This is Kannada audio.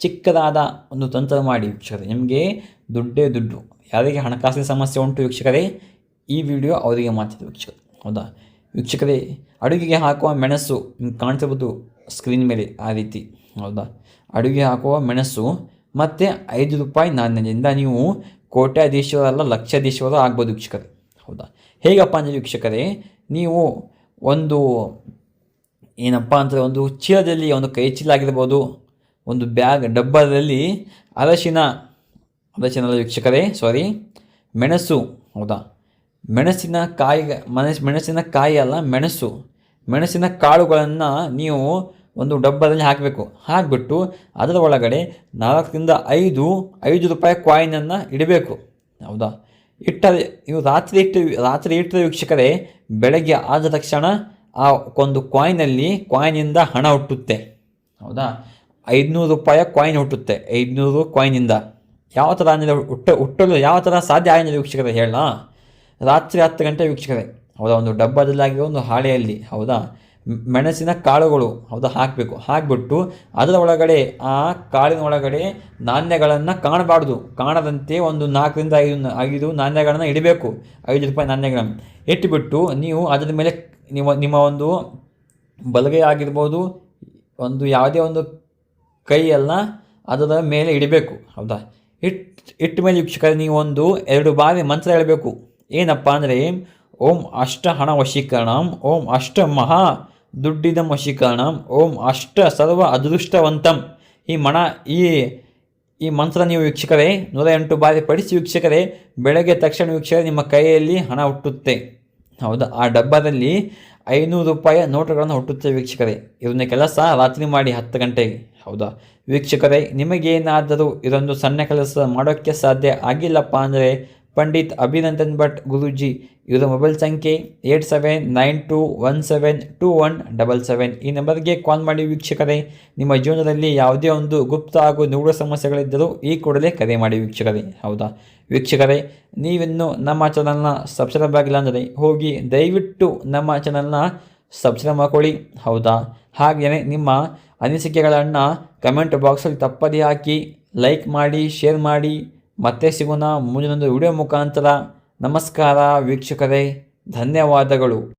ಚಿಕ್ಕದಾದ ಒಂದು ತಂತ್ರ ಮಾಡಿ ವೀಕ್ಷಕರೇ, ನಿಮಗೆ ದುಡ್ಡೇ ದುಡ್ಡು, ಯಾರಿಗೆ ಹಣಕಾಸಿನ ಸಮಸ್ಯೆ ಉಂಟು ವೀಕ್ಷಕರೇ, ಈ ವಿಡಿಯೋ ಅವರಿಗೆ ಮಾತಿದೆ ವೀಕ್ಷಕರು, ಹೌದಾ? ವೀಕ್ಷಕರೇ, ಅಡುಗೆಗೆ ಹಾಕುವ ಮೆಣಸು ನಿಮ್ಗೆ ಕಾಣ್ತಿರ್ಬೋದು ಸ್ಕ್ರೀನ್ ಮೇಲೆ ಆ ರೀತಿ, ಹೌದಾ? ಅಡುಗೆ ಹಾಕುವ ಮೆಣಸು ಮತ್ತು ಐದು ರೂಪಾಯಿ ನಾಣ್ಯದಿಂದ ನೀವು ಕೋಟ್ಯಾಧೀಶವರಲ್ಲ ಲಕ್ಷಾಧೀಶವರು ಆಗ್ಬೋದು ವೀಕ್ಷಕರೇ, ಹೌದಾ? ಹೇಗಪ್ಪ ಅಂದರೆ ವೀಕ್ಷಕರೇ, ನೀವು ಒಂದು ಏನಪ್ಪ ಅಂದರೆ ಒಂದು ಚೀಲದಲ್ಲಿ ಒಂದು ಕೈ ಚೀಲ ಆಗಿರ್ಬೋದು ಒಂದು ಬ್ಯಾಗ್, ಡಬ್ಬದಲ್ಲಿ ಅರಶಿನ ಅರಶಿನ ವೀಕ್ಷಕರೇ ಸಾರಿ ಮೆಣಸು, ಹೌದಾ? ಮೆಣಸಿನ ಕಾಯಿ ಮೆಣಸು ಮೆಣಸಿನ ಕಾಯಿ ಅಲ್ಲ, ಮೆಣಸು. ಮೆಣಸಿನ ಕಾಳುಗಳನ್ನು ನೀವು ಒಂದು ಡಬ್ಬದಲ್ಲಿ ಹಾಕಬೇಕು. ಹಾಕಿಬಿಟ್ಟು ಅದರ ಒಳಗಡೆ ನಾಲ್ಕರಿಂದ ಐದು ಐದು ರೂಪಾಯಿ ಕಾಯಿನನ್ನು ಇಡಬೇಕು. ಹೌದಾ? ಇಟ್ಟರೆ ಇವು ರಾತ್ರಿ ಇಟ್ಟು, ರಾತ್ರಿ ಇಟ್ಟರೆ ವೀಕ್ಷಕರೇ, ಬೆಳಗ್ಗೆ ಆದ ತಕ್ಷಣ ಆ ಒಂದು ಕಾಯಿನಲ್ಲಿ ಕಾಯಿನಿಂದ ಹಣ ಹುಟ್ಟುತ್ತೆ. ಹೌದಾ? ಐದುನೂರು ರೂಪಾಯಿ ಕಾಯಿನ್ ಹುಟ್ಟುತ್ತೆ. ಐದುನೂರು ಕಾಯಿನಿಂದ ಯಾವ ಥರ ಅಂದರೆ ಹುಟ್ಟ, ಹುಟ್ಟಲು ಯಾವ ಥರ ಸಾಧ್ಯ ಆಗಿದೆ ವೀಕ್ಷಕರೇ ಹೇಳೋಣ. ರಾತ್ರಿ ಹತ್ತು ಗಂಟೆ ವೀಕ್ಷಕರೇ. ಹೌದಾ, ಒಂದು ಡಬ್ಬದಲ್ಲಾಗಿರೋ ಒಂದು ಹಾಳೆಯಲ್ಲಿ, ಹೌದಾ, ಮೆಣಸಿನ ಕಾಳುಗಳು, ಹೌದಾ, ಹಾಕಬೇಕು. ಹಾಕಿಬಿಟ್ಟು ಅದರ ಒಳಗಡೆ, ಆ ಕಾಳಿನ ಒಳಗಡೆ ನಾಣ್ಯಗಳನ್ನು ಕಾಣಬಾರ್ದು. ಕಾಣದಂತೆ ಒಂದು ನಾಲ್ಕರಿಂದ ಐದು ಐದು ನಾಣ್ಯಗಳನ್ನು ಇಡಬೇಕು. ಐದು ರೂಪಾಯಿ ನಾಣ್ಯಗಳನ್ನು. ಇಟ್ಟುಬಿಟ್ಟು ನೀವು ಅದರ ಮೇಲೆ ನಿಮ್ಮ ನಿಮ್ಮ ಒಂದು ಬಲಗೈ ಆಗಿರ್ಬೋದು, ಒಂದು ಯಾವುದೇ ಒಂದು ಕೈಯೆಲ್ಲ ಅದರ ಮೇಲೆ ಇಡಬೇಕು, ಹೌದಾ? ಇಟ್ಟು ಇಟ್ಟ ಮೇಲೆ ವೀಕ್ಷಕರೇ, ನೀವು ಒಂದು ಎರಡು ಬಾರಿ ಮಂತ್ರ ಹೇಳಬೇಕು. ಏನಪ್ಪ ಅಂದರೆ, ಓಂ ಅಷ್ಟ ಹಣ ವಶೀಕರಣಂ, ಓಂ ಅಷ್ಟ ಮಹಾ ದುಡ್ಡಿದ ವಶೀಕರಣಂ, ಓಂ ಅಷ್ಟ ಸರ್ವ ಅದೃಷ್ಟವಂತಂ. ಈ ಮಣ, ಈ ಈ ಮಂತ್ರ ನೀವು ವೀಕ್ಷಕರೇ, ನೂರ ಎಂಟು ಬಾರಿ ಪಡಿಸಿ ವೀಕ್ಷಕರೇ, ಬೆಳಗ್ಗೆ ತಕ್ಷಣ ವೀಕ್ಷಕರೇ, ನಿಮ್ಮ ಕೈಯಲ್ಲಿ ಹಣ ಹುಟ್ಟುತ್ತೆ. ಹೌದಾ? ಆ ಡಬ್ಬದಲ್ಲಿ ಐನೂರು ರೂಪಾಯಿ ನೋಟುಗಳನ್ನು ಹುಟ್ಟುತ್ತೆ ವೀಕ್ಷಕರೇ. ಇದನ್ನ ಕೆಲಸ ರಾತ್ರಿ ಮಾಡಿ ಹತ್ತು ಗಂಟೆಗೆ. ಹೌದಾ? ವೀಕ್ಷಕರೇ, ನಿಮಗೇನಾದರೂ ಇದೊಂದು ಸಣ್ಣ ಕೆಲಸ ಮಾಡೋಕ್ಕೆ ಸಾಧ್ಯ ಆಗಿಲ್ಲಪ್ಪ ಅಂದರೆ ಪಂಡಿತ್ ಅಭಿನಂದನ್ ಭಟ್ ಗುರೂಜಿ. ಇವರ ಮೊಬೈಲ್ ಸಂಖ್ಯೆ eight seven nine two one seven two one double seven. ಈ ನಂಬರ್ಗೆ ಕಾಲ್ ಮಾಡಿ ವೀಕ್ಷಕರೇ, ನಿಮ್ಮ ಜೀವನದಲ್ಲಿ ಯಾವುದೇ ಒಂದು ಗುಪ್ತ ಹಾಗೂ ನಿಗೂಢ ಸಮಸ್ಯೆಗಳಿದ್ದರೂ ಈ ಕೂಡಲೇ ಕರೆ ಮಾಡಿ ವೀಕ್ಷಕರೇ. ಹೌದಾ? ವೀಕ್ಷಕರೇ, ನೀವಿನ್ನು ನಮ್ಮ ಚಾನಲ್ನ ಸಬ್ಸ್ಕ್ರೈಬ್ ಆಗಿಲ್ಲ ಅಂದರೆ ಹೋಗಿ ದಯವಿಟ್ಟು ನಮ್ಮ ಚಾನಲ್ನ ಸಬ್ಸ್ಕ್ರೈಬ್ ಮಾಡ್ಕೊಳ್ಳಿ. ಹೌದಾ? ಹಾಗೆಯೇ ನಿಮ್ಮ ಅನಿಸಿಕೆಗಳನ್ನು ಕಮೆಂಟ್ ಬಾಕ್ಸಲ್ಲಿ ತಪ್ಪದೇ ಹಾಕಿ ಲೈಕ್ ಮಾಡಿ ಶೇರ್ ಮಾಡಿ. ಮತ್ತೆ ಸಿಗೋಣ ಮುಂದಿನೊಂದು ವಿಡಿಯೋ ಮುಖಾಂತರ. ನಮಸ್ಕಾರ, ವೀಕ್ಷಕರೇ. ಧನ್ಯವಾದಗಳು.